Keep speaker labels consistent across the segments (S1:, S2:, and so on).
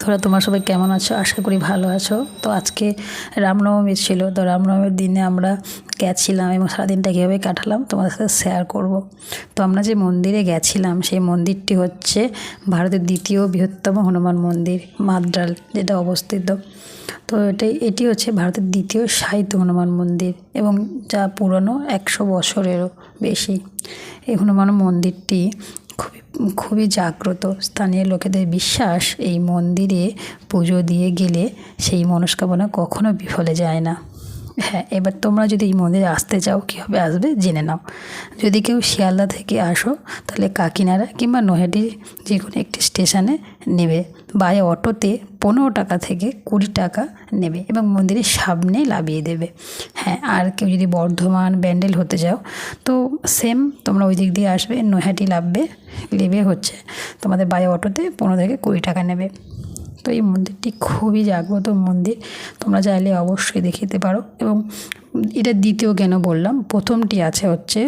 S1: তোরা তোমার সবাই কেমন আছো? আশা করি ভালো আছো। তো আজকে রামনবমী ছিল, তো রামনবমীর দিনে আমরা গেছিলাম এবং সারাদিনটা কীভাবে কাটালাম তোমাদের সাথে শেয়ার করব। তো আমরা যে মন্দিরে গেছিলাম, সেই মন্দিরটি হচ্ছে ভারতের দ্বিতীয় বৃহত্তম হনুমান মন্দির, মাদ্রাল, যেটা অবস্থিত। তো এটাই এটি হচ্ছে ভারতের দ্বিতীয় সাহিত্য হনুমান মন্দির এবং যা পুরনো একশো বছরেরও বেশি। এই হনুমান মন্দিরটি খুবই জাগ্রত। স্থানীয় লোকেদের বিশ্বাস, এই মন্দিরে পুজো দিয়ে গেলে সেই মনস্কামনা কখনো বিফলে যায় না। হ্যাঁ এবার তোমরা যদি এই মন্দিরে আসতে চাও, কীভাবে আসবে জেনে নাও। যদি কেউ শিয়ালদা থেকে আসো, তাহলে কাকিনাড়া কিংবা নৈহাটির যে কোনো একটি স্টেশনে নেবে। বাই অটোতে পনেরো টাকা থেকে কুড়ি টাকা নেবে এবং মন্দিরের সামনে লাভিয়ে দেবে। হ্যাঁ আর কেউ যদি বর্ধমান ব্যান্ডেল হতে যাও তো সেম তোমরা ওই দিক দিয়ে আসবে, নৈহাটি লাভবে নেবে হচ্ছে। তোমাদের বাই অটোতে পনেরো থেকে কুড়ি টাকা নেবে। তো এই মন্দিরটি খুবই জাগ্রত মন্দির। তোমরা চাইলে অবশ্যই দেখিতে পারো এবং এটা দ্বিতীয় কেন বললাম, প্রথমটি আছে হচ্ছে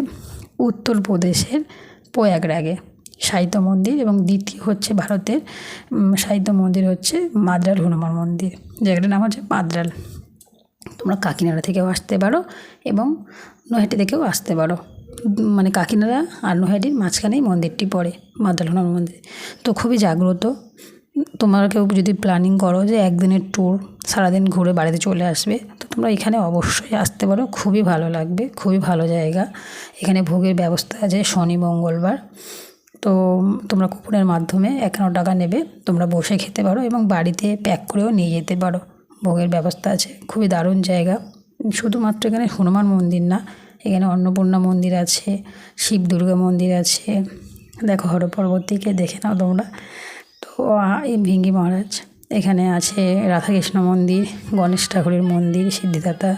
S1: উত্তরপ্রদেশের প্রয়াগরাগে সাহিত্য মন্দির এবং দ্বিতীয় হচ্ছে ভারতের সাহিত্য মন্দির হচ্ছে মাদ্রাল হনুমান মন্দির, জায়গাটার নাম হচ্ছে মাদ্রাল। তোমরা কাকিনাড়া থেকেও আসতে পারো এবং নৈহাটি থেকেও আসতে পারো। মানে কাকিনাড়া আর নৈহাটির মাঝখানেই মন্দিরটি পড়ে, মাদ্রাল হনুমান মন্দির। তো খুবই জাগ্রত তোমরা কেউ যদি প্ল্যানিং করো যে একদিনের ট্যুর সারাদিন ঘুরে বাড়িতে চলে আসবে, তো তোমরা এখানে অবশ্যই আসতে পারো। খুবই ভালো লাগবে, খুবই ভালো জায়গা। এখানে ভোগের ব্যবস্থা আছে শনি, মঙ্গলবার। তো তোমরা কুপনের মাধ্যমে একান্ন টাকা নেবে, তোমরা বসে খেতে পারো এবং বাড়িতে প্যাক করেও নিয়ে যেতে পারো। ভোগের ব্যবস্থা আছে, খুবই দারুণ জায়গা। শুধুমাত্র এখানে হনুমান মন্দির না, এখানে অন্নপূর্ণা মন্দির আছে, শিব দুর্গা মন্দির আছে। দেখো হর পর্বতীকে দেখে নাও তোমরা। এই ভিঙ্গি মহারাজ, এখানে আছে রাধাকৃষ্ণ মন্দির, গণেশ ঠাকুরের মন্দির, সিদ্ধিদাতা,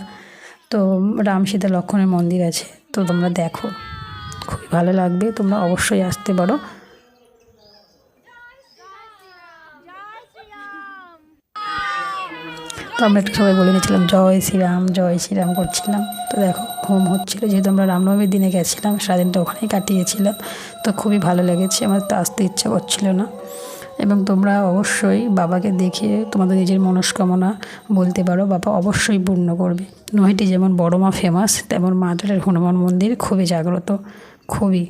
S1: তো রাম সীতা লক্ষণের মন্দির আছে, তো তোমরা দেখো। খুবই ভালো লাগবে, তোমরা অবশ্যই আসতে পারো। তো আমরা একটু সবাই বলে দিয়েছিলাম জয় শ্রীরাম জয় শ্রীরাম করছিলাম। তো দেখো, ঘুম হচ্ছিল, যেহেতু আমরা রামনবমীর দিনে গেছিলাম, সারাদিনটা ওখানেই কাটিয়েছিলাম, তো খুবই ভালো লেগেছে, আমার তো আসতে ইচ্ছা করছিল না। এবং তোমরা অবশ্যই বাবাকে দেখে তোমাদের নিজের মনস্কামনা বলতে পারো। বাবা অবশ্যই পূর্ণ করবে। নৈহাটি যেমন বড় মা ফেমাস, তেমন মাদুরের হনুমান মন্দির খুবই জাগ্রত, খুবই।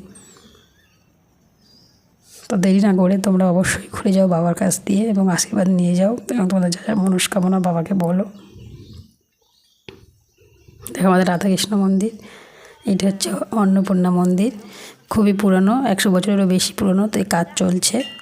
S1: তো দেরি না করে তোমরা অবশ্যই ঘুরে যাও বাবার কাছ দিয়ে এবং আশীর্বাদ নিয়ে যাও এবং তোমাদের যা যা মনস্কামনা বাবাকে বলো। দেখো আমাদের রাধাকৃষ্ণ মন্দির, এটা হচ্ছে অন্নপূর্ণা মন্দির। খুবই পুরনো, একশো বছরেরও বেশি পুরনো, তো এই কাজ চলছে।